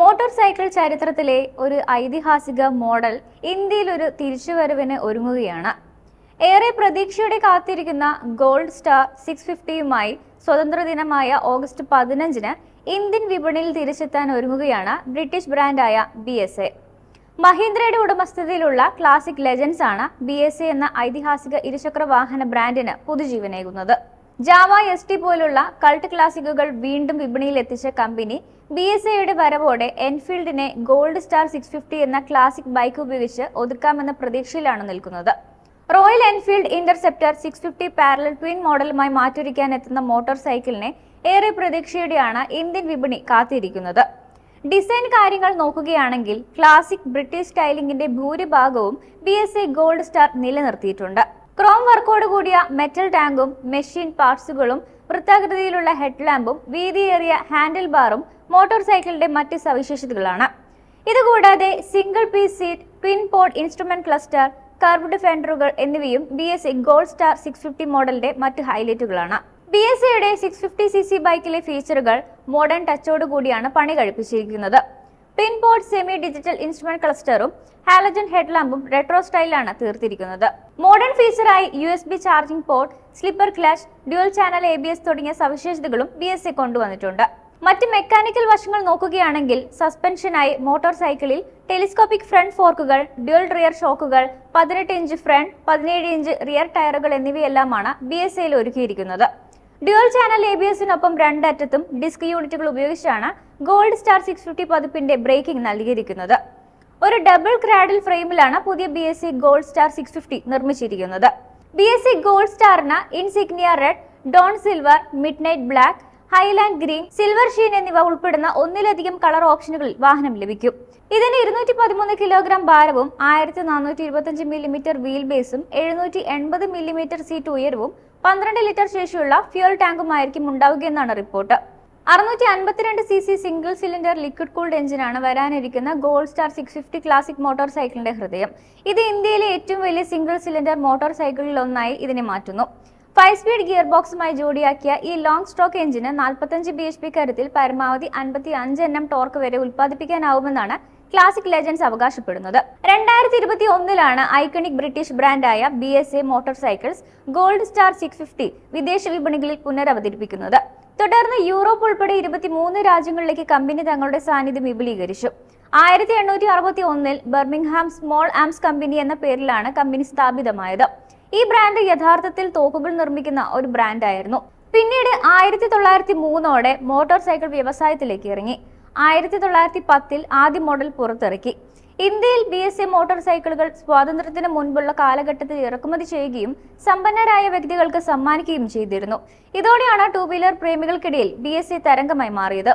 Motor cycle ചരിത്രത്തിലെ ഒരു ഐതിഹാസിക മോഡൽ ഇന്ത്യയിൽ ഒരു തിരിച്ചുവരവിന് ഒരുങ്ങുകയാണ്. ഏറെ പ്രതീക്ഷയോടെ കാത്തിരിക്കുന്ന ഗോൾഡ് സ്റ്റാർ സിക്സ് ഫിഫ്റ്റിയുമായി സ്വതന്ത്ര ദിനമായ ഓഗസ്റ്റ് പതിനഞ്ചിന് ഇന്ത്യൻ വിപണിയിൽ തിരിച്ചെത്താൻ ഒരുങ്ങുകയാണ് ബ്രിട്ടീഷ് ബ്രാൻഡായ ബി എസ് എ. മഹീന്ദ്രയുടെ ഉടമസ്ഥതയിലുള്ള ക്ലാസിക് ലെജൻസ് ആണ് ബി എസ് എ എന്ന ഐതിഹാസിക ഇരുചക്ര വാഹന ബ്രാൻഡിന് പുതുജീവനേകുന്നത്. ജാവ എസ് ടി പോലുള്ള കൾട്ട് ക്ലാസിക്കുകൾ വീണ്ടും വിപണിയിൽ എത്തിച്ച കമ്പനി ബി എസ് എയുടെ വരവോടെ എൻഫീൽഡിനെ ഗോൾഡ് സ്റ്റാർ സിക്സ് ഫിഫ്റ്റി എന്ന ക്ലാസിക് ബൈക്ക് ഉപയോഗിച്ച് ഒതുക്കാമെന്ന പ്രതീക്ഷയിലാണ് നിൽക്കുന്നത്. Royal Enfield Interceptor six fifty parallel twin മോഡലുമായി മാറ്റൊരുക്കാൻ എത്തുന്ന മോട്ടോർ സൈക്കിളിനെ ഏറെ പ്രതീക്ഷയോടെയാണ് ഇന്ത്യൻ വിപണി കാത്തിരിക്കുന്നത്. ഡിസൈൻ കാര്യങ്ങൾ നോക്കുകയാണെങ്കിൽ ക്ലാസിക് ബ്രിട്ടീഷ് സ്റ്റൈലിംഗിന്റെ ഭൂരിഭാഗവും B S A Gold Star നിലനിർത്തിയിട്ടുണ്ട്. Chrome വർക്കോട് കൂടിയ മെറ്റൽ ടാങ്കും മെഷീൻ പാർട്സുകളും വൃത്താകൃതിയിലുള്ള ഹെഡ്ലാമ്പും വീതിയേറിയ ഹാൻഡിൽ ബാറും മോട്ടോർ സൈക്കിളിന്റെ മറ്റ് സവിശേഷതകളാണ്. ഇതുകൂടാതെ single piece seat twin pod instrument cluster curved ഫെൻഡറുകൾ എന്നിവയും B S C Gold Star six fifty മോഡലിന്റെ മറ്റ് ഹൈലൈറ്റുകളാണ് ബി എസ് സിയുടെ സിക്സ് ഫിഫ്റ്റി സി സി ബൈക്കിലെ ഫീച്ചറുകൾ മോഡേൺ ടച്ചോടുകൂടിയാണ് പണി കഴിപ്പിച്ചിരിക്കുന്നത്. Pin board semi digital instrument ക്ലസ്റ്ററും halogen ഹെഡ്ലാമ്പും റെട്രോ സ്റ്റൈലാണ് തീർത്തിരിക്കുന്നത്. Modern ഫീച്ചറായി U S B charging port slipper clutch dual channel A B S തുടങ്ങിയ സവിശേഷതകളും ബി എസ് സി കൊണ്ടുവന്നിട്ടുണ്ട്. മറ്റ് മെക്കാനിക്കൽ വശങ്ങൾ നോക്കുകയാണെങ്കിൽ സസ്പെൻഷനായി മോട്ടോർ സൈക്കിളിൽ ടെലിസ്കോപ്പിക് ഫ്രണ്ട് ഫോർക്കുകൾ ഡ്യുവൽ റിയർ ഷോക്കുകൾ പതിനെട്ട് ഇഞ്ച് ഫ്രണ്ട് പതിനേഴ് ഇഞ്ച് റിയർ ടയറുകൾ എന്നിവയെല്ലാമാണ് ബി എസ് എയിൽ ഒരുക്കിയിരിക്കുന്നത്. ഡ്യുവൽ ചാനൽ എ ബി എസിനൊപ്പം രണ്ടറ്റത്തും ഡിസ്ക് യൂണിറ്റുകൾ ഉപയോഗിച്ചാണ് ഗോൾഡ് സ്റ്റാർ സിക്സ് ഫിഫ്റ്റി പതിപ്പിന്റെ ബ്രേക്കിംഗ് നൽകിയിരിക്കുന്നത്. ഒരു ഡബിൾ ക്രാഡിൽ ഫ്രെയിമിലാണ് പുതിയ B S C Gold Star six fifty നിർമ്മിച്ചിരിക്കുന്നത്. B S C Gold സ്റ്റാറിന് insignia red dawn silver midnight black highland green silver sheen എന്നിവ ഉൾപ്പെടുന്ന ഒന്നിലധികം കളർ ഓപ്ഷനുകളിൽ വാഹനം ലഭിക്കും. ഇതിന് ഇരുന്നൂറ്റി പതിമൂന്ന് കിലോഗ്രാം ഭാരവും ആയിരത്തി നാനൂറ്റി ഇരുപത്തഞ്ച് മില്ലിമീറ്റർ വീൽ ബേസും എഴുന്നൂറ്റി എൺപത് മില്ലിമീറ്റർ സീറ്റ് ഉയരവും പന്ത്രണ്ട് ലിറ്റർ ശേഷിയുള്ള ഫ്യൂൽ ടാങ്കുമായിരിക്കും ഉണ്ടാവുകയെന്നാണ് റിപ്പോർട്ട്. അറുന്നൂറ്റി അൻപത്തിരണ്ട് C C single cylinder liquid cooled എഞ്ചിനാണ് വരാനിരിക്കുന്ന Gold Star six fifty classic motor സൈക്കിളിന്റെ ഹൃദയം. ഇത് ഇന്ത്യയിലെ ഏറ്റവും വലിയ സിംഗിൾ സിലിണ്ടർ മോട്ടോർ സൈക്കിളിൽ ഒന്നായി ഇതിനെ മാറ്റുന്നു. ഫൈവ് സ്പീഡ് ഗിയർ ബോക്സുമായി ജോഡിയാക്കിയ ഈ ലോങ് സ്ട്രോക്ക് എഞ്ചിന് നാൽപ്പത്തഞ്ച് ബി എച്ച് പി കരുത്തിൽ പരമാവധി അൻപത്തി അഞ്ച് എണ്ണം ടോർക്ക് വരെ ഉൽപ്പാദിപ്പിക്കാനാവുമെന്നാണ് ക്ലാസിക് ലെജൻസ് അവകാശപ്പെടുന്നത്. രണ്ടായിരത്തി ഇരുപത്തി ഒന്നിലാണ് iconic British ബ്രാൻഡായ B S A motorcycles Gold Star six fifty വിദേശ വിപണികളിൽ പുനരവതരിപ്പിക്കുന്നത്. തുടർന്ന് യൂറോപ്പ് ഉൾപ്പെടെ ഇരുപത്തിമൂന്ന് രാജ്യങ്ങളിലേക്ക് കമ്പനി തങ്ങളുടെ സാന്നിധ്യം വിപുലീകരിച്ചു. ആയിരത്തി എണ്ണൂറ്റി അറുപത്തി ഒന്നിൽ ബർമിംഗ്ഹാം സ്മോൾ ആംസ് കമ്പനി എന്ന പേരിലാണ് കമ്പനി സ്ഥാപിതമായത്. ഈ ബ്രാൻഡ് യഥാർത്ഥത്തിൽ തോക്കുകൾ നിർമ്മിക്കുന്ന ഒരു ബ്രാൻഡായിരുന്നു പിന്നീട് ആയിരത്തി തൊള്ളായിരത്തി മൂന്നോടെ മോട്ടോർ സൈക്കിൾ വ്യവസായത്തിലേക്ക് ഇറങ്ങി. ആയിരത്തി തൊള്ളായിരത്തി പത്തിൽ ആദ്യ മോഡൽ പുറത്തിറക്കി. ഇന്ത്യയിൽ ബി എസ് എ മോട്ടോർ സൈക്കിളുകൾ സ്വാതന്ത്ര്യത്തിന് മുൻപുള്ള കാലഘട്ടത്തിൽ ഇറക്കുമതി ചെയ്യുകയും സമ്പന്നരായ വ്യക്തികൾക്ക് സമ്മാനിക്കുകയും ചെയ്തിരുന്നു. ഇതോടെയാണ് ടൂ വീലർ പ്രേമികൾക്കിടയിൽ ബി എസ് എ തരംഗമായി മാറിയത്.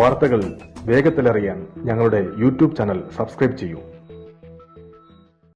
വാർത്തകൾ വേഗത്തിലറിയാൻ ഞങ്ങളുടെ യൂട്യൂബ് ചാനൽ സബ്സ്ക്രൈബ് ചെയ്യൂ.